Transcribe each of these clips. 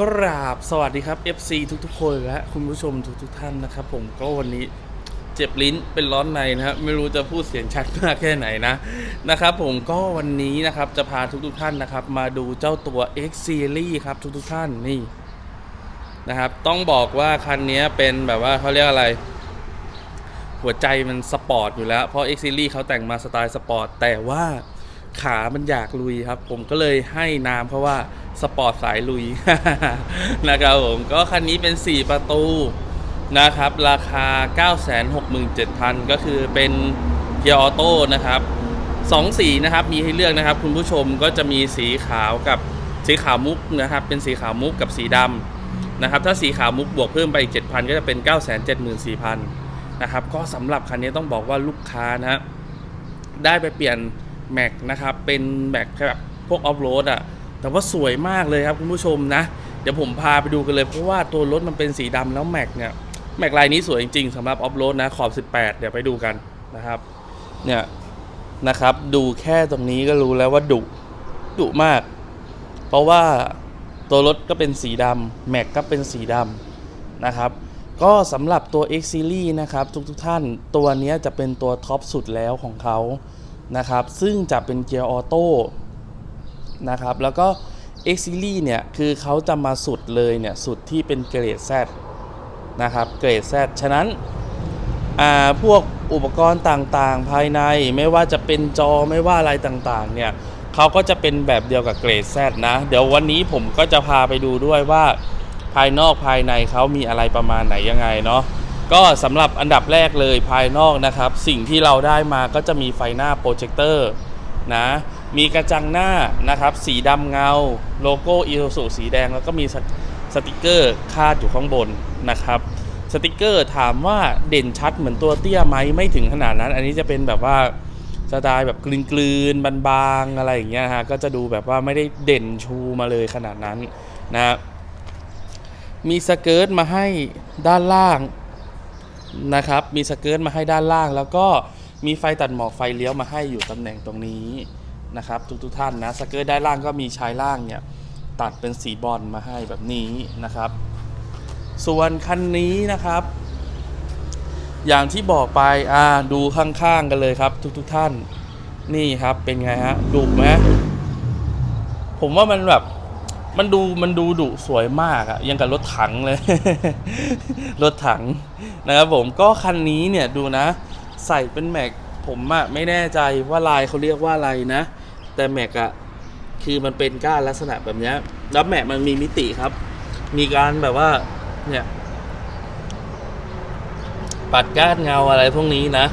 กราบสวัสดีครับ FC ทุกๆ คนและคุณผู้ชมทุกๆท่านนะครับ ผมก็วันนี้เจ็บลิ้นเป็นร้อนในนะครับไม่รู้จะพูดเสียงชัดมากแค่ไหนนะนะครับ ผมก็วันนี้นะครับจะพาทุกๆท่านนะครับ มาดูเจ้าตัว X Series ครับทุกๆท่านนี่นะครับ ต้องบอกว่าคันนี้เป็นแบบว่าเขาเรียกอะไร หัวใจมันสปอร์ตอยู่แล้วเพราะ X Series เขาแต่งมาสไตล์สปอร์ตแต่ว่าขามันอยากลุยครับ ผมก็เลยให้นามเพราะว่า สปอร์ตสายลุยนะครับผมก็คันนี้เป็น 4 ประตูนะครับ ราคา 967,000 ก็คือเป็นเกียร์ออโต้นะครับสองสีนะครับมีให้เลือกนะครับ คุณผู้ชมก็จะมีสีขาวกับสีขาวมุกนะครับ เป็นสีขาวมุกกับสีดำนะครับ ถ้าสีขาวมุกบวกเพิ่มไปอีก7,000 ก็จะเป็น 974,000นะครับ ก็สำหรับคันนี้ต้องบอกว่าลูกค้านะฮะได้ไปเปลี่ยนแม็กนะครับ เป็นแม็กแบบพวกออฟโรดอะ แต่ว่าสวยมากเลยครับคุณผู้ชมนะ เดี๋ยวผมพาไปดูกันเลย เพราะว่าตัวรถมันเป็นสีดำแล้วแม็กเนี่ยแม็กลายนี้สวยจริงๆสำหรับออฟโรดนะขอบ 18 เดี๋ยวไปดูกันนะครับเนี่ยนะครับดูแค่ตรงนี้ก็รู้แล้วว่าดุดุมาก เพราะว่าตัวรถก็เป็นสีดำแม็กก็เป็นสีดำนะครับก็สำหรับตัว X Series นะครับ ทุกทุกๆท่านตัวนี้จะเป็นตัวท็อปสุดแล้วของเขานะครับ ซึ่งจะเป็นเกียร์ออโต้ นะครับ แล้วก็ X Series เนี่ย คือเขาจะมาสุดเลยเนี่ย สุดที่เป็นเกรด Z นะครับ เกรด Z ฉะนั้นอ่าพวกอุปกรณ์ต่างๆ ภายในไม่ว่าจะเป็นจอไม่ว่าอะไรต่างๆ เนี่ยเขาก็จะเป็นแบบเดียวกับเกรด Z นะ เดี๋ยววันนี้ผมก็จะพาไปดูด้วยว่า ภายนอกภายในเขามีอะไรประมาณไหนยังไงเนาะก็สำหรับอันดับแรกเลยภายนอกนะครับ สิ่งที่เราได้มาก็จะมีไฟหน้าโปรเจคเตอร์นะ มีกระจังหน้านะครับสีดำเงา โลโก้อี u ูสีแดง แล้วก็มีสสติกเกอร์คาดอยู่ข้างบนนะครับสติกเกอร์ถามว่าเด่นชัดเหมือนตัวเตี้ยไหมไม่ถึงขนาดนั้น อันนี้จะเป็นแบบว่าสไตล์แบบกลืนๆบางๆอะไรอย่างเงี้ยฮะก็จะดูแบบว่าไม่ได้เด่นชูมาเลยขนาดนั้นนะมีสเกิร์ตมาให้ด้านล่างนะครับมีสเกิร์ตมาให้ด้านล่าง แล้วก็มีไฟตัดหมอกไฟเลี้ยวมาให้อยู่ตำแหน่งตรงนี้ นะครับทุกๆท่านนะสเกิร์ตด้านล่างก็มีชายล่างเนี่ยตัดเป็นสีบอลมาให้แบบนี้นะครับ ส่วนคันนี้นะครับ อย่างที่บอกไปอ่าดูข้างๆกันเลยครับ ทุกๆท่านนี่ครับเป็นไงฮะดุไหมผมว่ามันแบบมันดูมันดูดุสวยมากอะยังกับรถถังเลย รถถังนะครับผมก็คันนี้เนี่ยดูนะ ใส่เป็นแม็กผมอะไม่แน่ใจว่าลายเขาเรียกว่าอะไรนะ แต่แม็กอะคือมันเป็นก้านลักษณะแบบเนี้ยแล้วแม็กมันมีมิติครับ มีการแบบว่า เนี่ย ปัดก้านเงาอะไรพวกนี้นะ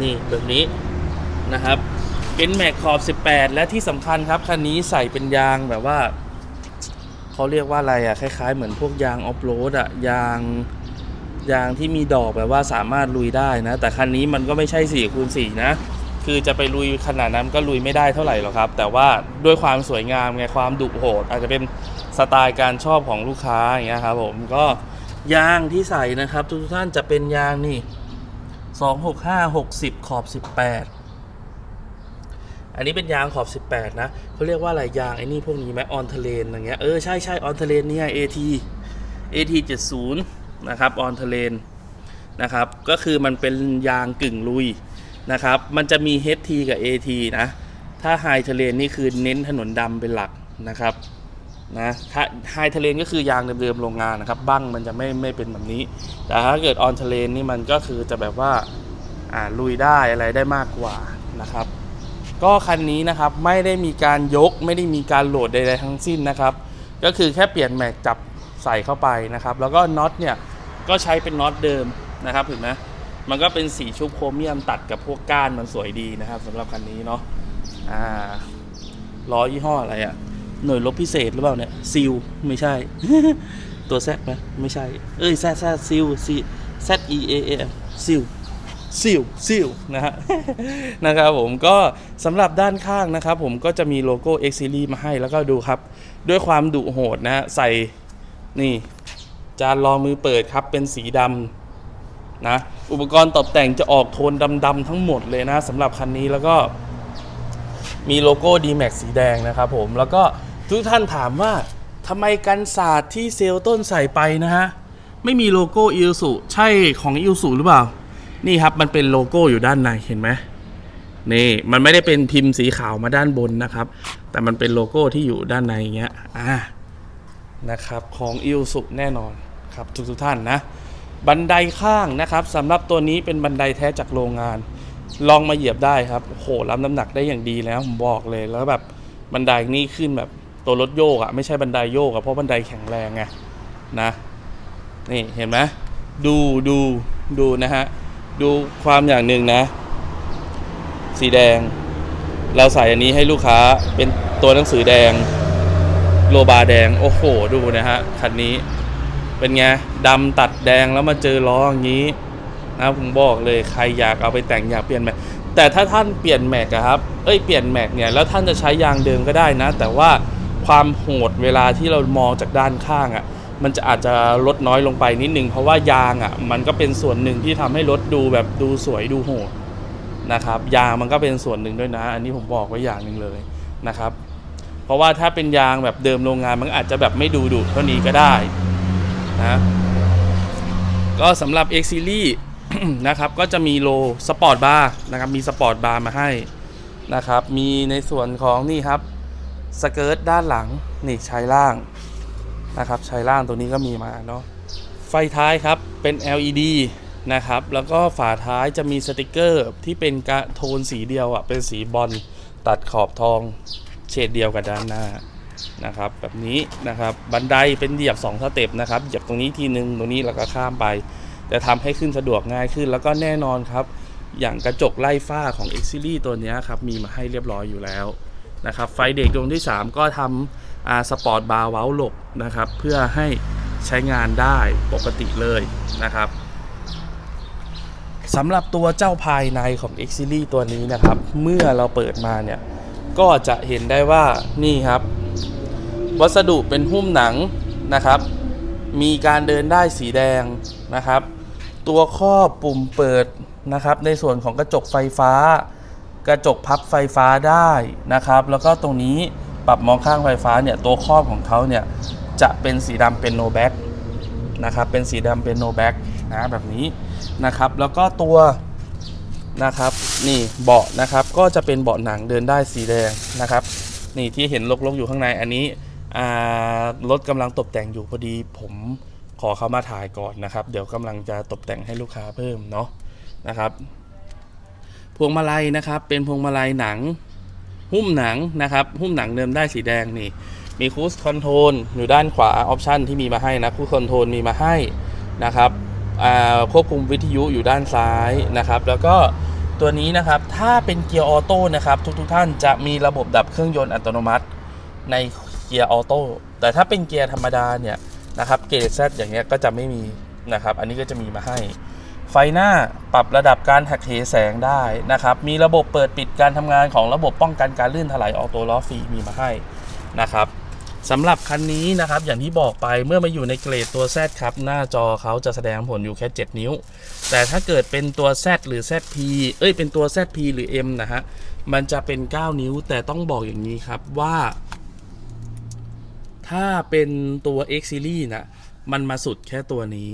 นี่แบบนี้นะครับ เป็นแม็กขอบ 18 และที่สำคัญครับคันนี้ใส่เป็นยางแบบว่าเขาเรียกว่าอะไรอะคล้ายๆ เหมือนพวกยางออฟโรดอะยางยางที่มีดอกแบบว่าสามารถลุยได้นะ แต่คันนี้มันก็ไม่ใช่4คูณ4นะ คือจะไปลุยขนาดนั้นก็ลุยไม่ได้เท่าไหร่หรอกครับ แต่ว่าด้วยความสวยงามไงความดุโหด อาจจะเป็นสไตล์การชอบของลูกค้าอย่างเงี้ยครับผมก็ยางที่ใส่นะครับ ทุกท่านจะเป็นยางนี่265 60ขอบ18อันนี้เป็นยางขอบ 18 นะเขาเรียกว่าอะไรยางไอ้นี่พวกนี้ไหมออนเทเลนอย่างเงี้ยเออใช่ใช่ออนเทเลนเนี่ย AT AT 70นะครับออนเทเลนนะครับ ก็คือมันเป็นยางกึ่งลุย นะครับ มันจะมี HT กับ AT นะ ถ้าไฮเทเลนนี่คือเน้นถนนดำเป็นหลักนะครับนะถ้าไฮเทเลนก็คือยางเดิมๆโรงงานนะครับบั้งมันจะไม่ไม่เป็นแบบนี้ แต่ถ้าเกิดออนเทเลนนี่มันก็คือจะแบบว่าอ่าลุยได้อะไรได้มากกว่านะครับ ก็คันนี้นะครับไม่ได้มีการยกไม่ได้มีการโหลดใดๆทั้งสิ้นนะครับ ก็คือแค่เปลี่ยนแม็กจับใส่เข้าไปนะครับ แล้วก็น็อตเนี่ยก็ใช้เป็นน็อตเดิมนะครับเห็นไหม มันก็เป็นสีชุบโครเมียมตัดกับพวกก้านมันสวยดีนะครับสำหรับคันนี้เนาะอ่าล้อยี่ห้ออะไรอะหน่วยลบพิเศษหรือเปล่าเนี่ยซิลไม่ใช่ ตัวแซดไหมไม่ใช่ เอ้ยแซดแซดซิลซีแซด E A A ซิลซิลซิลนะฮะนะครับผมก็สำหรับด้านข้างนะครับ ผมก็จะมีโลโก้ X Series มาให้แล้วก็ดูครับ ด้วยความดุโหดนะฮะใส่นี่ จานรองมือเปิดครับเป็นสีดำ นะอุปกรณ์ตกแต่งจะออกโทนดำๆทั้งหมดเลยนะสำหรับคันนี้แล้วก็มีโลโก้ D-Max สีแดงนะครับผมแล้วก็ทุกท่านถามว่าทำไมกันศาสตร์ที่เซลต้นใส่ไปนะฮะ ไม่มีโลโก้อิลสุใช่ของอิลสุหรือเปล่า นี่ครับมันเป็นโลโก้อยู่ด้านในเห็นไหมนี่มันไม่ได้เป็นพิมพ์สีขาวมาด้านบนนะครับ แต่มันเป็นโลโก้ที่อยู่ด้านในอย่างเงี้ยอ่านะครับของอิลสุแน่นอนครับทุกทุกท่านนะ บันไดข้างนะครับสำหรับตัวนี้เป็นบันไดแท้จากโรงงาน ลองมาเหยียบได้ครับโหรับน้ำหนักได้อย่างดีแล้วผมบอกเลยแล้วแบบบันไดนี่ขึ้นแบบตัวรถโยกอะไม่ใช่บันไดโยกอะเพราะบันไดแข็งแรงไงนะนี่เห็นไหมดูดูดูนะฮะดูความอย่างหนึ่งนะ สีแดง เราใส่อันนี้ให้ลูกค้าเป็นตัวหนังสือแดง โลบาแดง โอ้โห ดูนะฮะคันนี้ เป็นไงดำตัดแดงแล้วมาเจอล้ออย่างนี้นะผมบอกเลยใครอยากเอาไปแต่งอยากเปลี่ยนแม็กแต่ถ้าท่านเปลี่ยนแม็กครับเอ้ยเปลี่ยนแม็กเนี่ยแล้วท่านจะใช้ยางเดิมก็ได้นะ แต่ว่าความโหดเวลาที่เรามองจากด้านข้างอะมันจะอาจจะลดน้อยลงไปนิดนึง เพราะว่ายางอะมันก็เป็นส่วนหนึ่งที่ทำให้รถดูแบบดูสวยดูโหดนะครับยางมันก็เป็นส่วนหนึ่งด้วยนะ อันนี้ผมบอกไว้อย่างหนึ่งเลยนะครับ เพราะว่าถ้าเป็นยางแบบเดิมโรงงานมันอาจจะแบบไม่ดูดุเท่านี้ก็ได้ นะก็สำหรับ X Series นะครับก็จะมีโลสปอร์ตบาร์นะครับมีสปอร์ตบาร์มาให้นะครับมีในส่วนของนี่ครับสเกิร์ตด้านหลังนี่ชายล่างนะครับชายล่างตัวนี้ก็มีมาเนาะไฟท้ายครับเป็น LED นะครับแล้วก็ฝาท้ายจะมีสติกเกอร์ที่เป็นกระโทนสีเดียวอะเป็นสีบอลตัดขอบทองเฉดเดียวกับด้านหน้า นะครับแบบนี้นะครับบันไดเป็นเหยียบ 2 สเต็ปนะครับเหยียบตรงนี้ทีนึงตรงนี้แล้วก็ข้ามไป แต่ทำให้ขึ้นสะดวกง่ายขึ้น แล้วก็แน่นอนครับ อย่างกระจกไล่ฝ้าของ X Series ตัวนี้ครับมีมาให้เรียบร้อยอยู่แล้วนะครับไฟเด็กดวงที่ 3 ก็ทำอาสปอร์ตบาร์เว้าหลบนะครับเพื่อให้ใช้งานได้ปกติเลยนะครับสำหรับตัวเจ้าภายในของ X Series ตัวนี้นะครับ เมื่อเราเปิดมาเนี่ยก็จะเห็นได้ว่านี่ครับ วัสดุเป็นหุ้มหนังนะครับ มีการเดินได้สีแดงนะครับ ตัวครอบปุ่มเปิดนะครับ ในส่วนของกระจกไฟฟ้า กระจกพับไฟฟ้าได้นะครับ แล้วก็ตรงนี้ปรับมองข้างไฟฟ้าเนี่ยตัวครอบของเขาเนี่ยจะเป็นสีดำเป็นโนแบ็กนะครับ เป็นสีดำเป็นโนแบ็กนะแบบนี้นะครับ แล้วก็ตัวนะครับนี่เบาะนะครับก็จะเป็นเบาะหนังเดินได้สีแดงนะครับ นี่ที่เห็นลกๆอยู่ข้างในอันนี้ รถกำลังตกแต่งอยู่พอดีผมขอเขามาถ่ายก่อนนะครับ เดี๋ยวกำลังจะตกแต่งให้ลูกค้าเพิ่มเนาะนะครับ พวงมาลัยนะครับ เป็นพวงมาลัยหนัง หุ้มหนังนะครับ หุ้มหนังเดิมได้สีแดงนี่ มีคูสคอนโทรลอยู่ด้านขวาออปชันที่มีมาให้นะคูสคอนโทรลมีมาให้นะครับควบคุมวิทยุอยู่ด้านซ้ายนะครับ แล้วก็ตัวนี้นะครับถ้าเป็นเกียร์ออโต้นะครับ ทุกๆท่านจะมีระบบดับเครื่องยนต์อัตโนมัติใน กียร์ออโต้แต่ถ้าเป็นเกียร์ธรรมดาเนี่ยนะครับเกจ Z อย่างเงี้ยก็จะไม่มีนะครับอันนี้ก็จะมีมาให้ ไฟหน้าปรับระดับการหักเหแสงได้นะครับมีระบบเปิดปิดการทำงานของระบบป้องกันการลื่นถลายออโต้ล้อฟรีมีมาให้นะครับสำหรับคันนี้นะครับอย่างที่บอกไปเมื่อมาอยู่ในเกรดตัว Z ครับหน้าจอเขาจะแสดงผลอยู่แค่ 7 นิ้ว แต่ถ้าเกิดเป็นตัว Z หรือ ZP เอ้ยเป็นตัว ZP หรือ M นะฮะมันจะเป็น 9 นิ้วแต่ต้องบอกอย่างนี้ครับว่า ถ้าเป็นตัว X Series นะมันมาสุดแค่ตัวนี้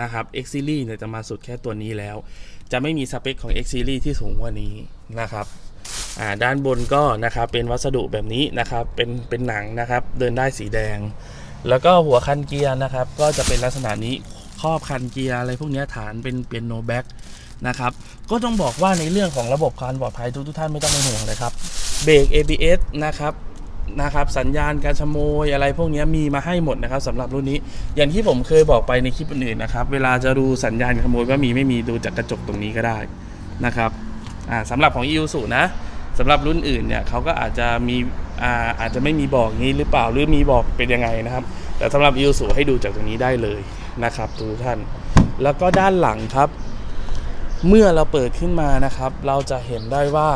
นะครับ X Series เนี่ยจะมาสุดแค่ตัวนี้แล้ว จะไม่มีสเปคของ X Series ที่สูงกว่านี้นะครับอ่าด้านบนก็นะครับเป็นวัสดุแบบนี้นะครับเป็นเป็นหนังนะครับเดินได้สีแดง แล้วก็หัวคันเกียร์นะครับ ก็จะเป็นลักษณะนี้ครอบคันเกียร์อะไรพวกนี้ฐานเป็นเป็นโนแบ็กนะครับก็ต้องบอกว่าในเรื่องของระบบการปลอดภัยทุกทุกท่านไม่ต้องเป็นห่วงเลยครับเบรก ABS นะครับ นะครับสัญญาณการขโมยอะไรพวกนี้มีมาให้หมดนะครับสำหรับรุ่นนี้ อย่างที่ผมเคยบอกไปในคลิปอื่นๆนะครับ เวลาจะดูสัญญาณขโมยว่ามีไม่มีดูจากกระจกตรงนี้ก็ได้นะครับอ่าสำหรับของ e u s u นะสำหรับรุ่นอื่นเนี่ยเขาก็อาจจะมีอ่าอาจจะไม่มีบอกนี้หรือเปล่าหรือมีบอกเป็นยังไงนะครับ แต่สำหรับ e u s u ให้ดูจากตรงนี้ได้เลยนะครับทุกท่าน แล้วก็ด้านหลังครับ เมื่อเราเปิดขึ้นมานะครับ เราจะเห็นได้ว่า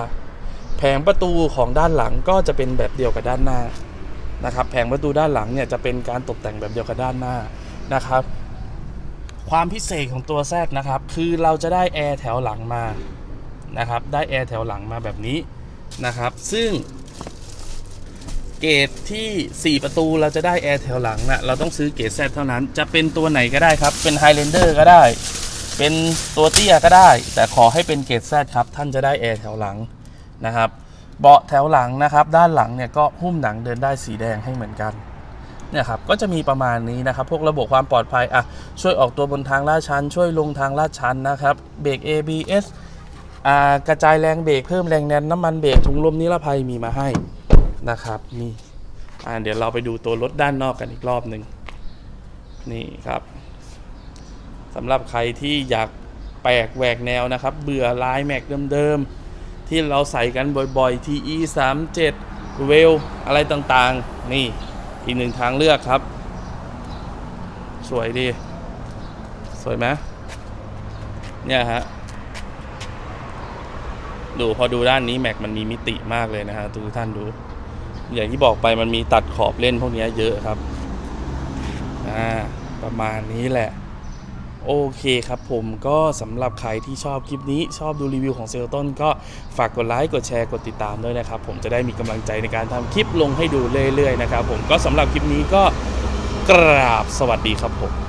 แผงประตูของด้านหลังก็จะเป็นแบบเดียวกับด้านหน้านะครับแผงประตูด้านหลังเนี่ยจะเป็นการตกแต่งแบบเดียวกับด้านหน้านะครับ ความพิเศษของตัวแซดนะครับ คือเราจะได้แอร์แถวหลังมานะครับ ได้แอร์แถวหลังมาแบบนี้นะครับ ซึ่งเกรดที่ 4 ประตูเราจะได้แอร์แถวหลังนะเราต้องซื้อเกรด Z เท่านั้น จะเป็นตัวไหนก็ได้ครับ เป็น Highlander ก็ได้ เป็นตัวเตี้ยก็ได้ แต่ขอให้เป็นเกรด Z ครับ ท่านจะได้แอร์แถวหลัง นะครับ เบาะแถวหลังนะครับ ด้านหลังเนี่ยก็หุ้มหนังเดินได้สีแดงให้เหมือนกันเนี่ยครับก็จะมีประมาณนี้นะครับ พวกระบบความปลอดภัยอะช่วยออกตัวบนทางลาดชัน ช่วยลงทางลาดชันนะครับเบรก ABS อ่ากระจายแรงเบรกเพิ่มแรงแนนน้ำมันเบรกถุงลมนิรภัยมีมาให้นะครับนี่อ่าเดี๋ยวเราไปดูตัวรถด้านนอกกันอีกรอบหนึ่งนี่ครับสำหรับใครที่อยากแปลกแหวกแนวนะครับ เบื่อลายแม็กเดิมๆ ที่เราใส่กันบ่อยๆ TE 3 7เวลอะไรต่างๆ นี่อีกหนึ่งทางเลือกครับ สวยดี สวยไหมเนี่ยฮะ ดูพอดูด้านนี้แม็กมันมีมิติมากเลยนะฮะทุกท่านดู อย่างที่บอกไปมันมีตัดขอบเล่นพวกนี้เยอะครับ อ่า ประมาณนี้แหละ โอเคครับผมก็สำหรับใครที่ชอบคลิปนี้ชอบดูรีวิวของเซลต้นก็ฝากกดไลค์กดแชร์กดติดตามด้วยนะครับ ผมจะได้มีกำลังใจในการทำคลิปลงให้ดูเรื่อยๆนะครับผมก็สำหรับคลิปนี้ก็กราบสวัสดีครับผม